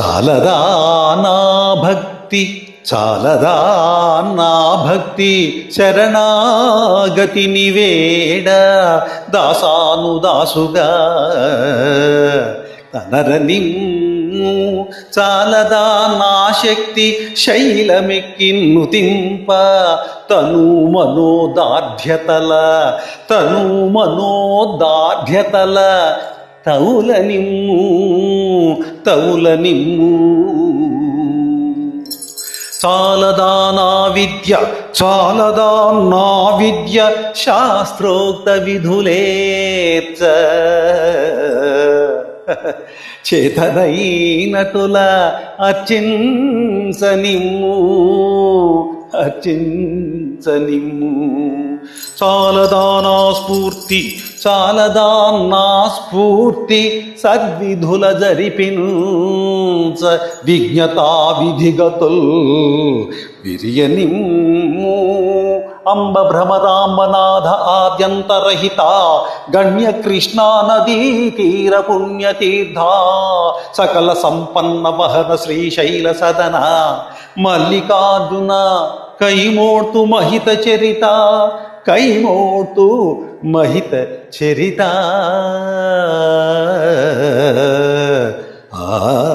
చాలదా నా భక్తి చాలదా నా భక్తి శరణాగతి నివేడ దాసాను దాసుగా. తనర చాలదా నా శక్తి శైలమెక్కిన్ను తింప. తను మనోదార్ఢ్యతల తను మనోదార్ఢ్యతల తౌల నిమ్ము తౌల నిమ్ము చాలదా నా విద్య చాలదా నా విద్య శాస్త్రోక్త విధులేచ్చ చేతనైనటుల అర్చించనిమ్ము అచిన్ చాలదా చాలదానా స్ఫూర్తి చాలదా స్ఫూర్తి సద్విధుల జరిపిను. విజ్ఞతా విధిగతుల్ విరియనిమ్ము. అంబ భ్రమరాంబనాథ ఆద్యంతరహిత గణ్య కృష్ణా నదీ తీర పుణ్యతీర్థ సకల సంపన్న వహన శ్రీశైల సదన మల్లికార్జున కైమోర్తు మహిత చరిత కైమోర్తు మహిత చరిత ఆ ఆ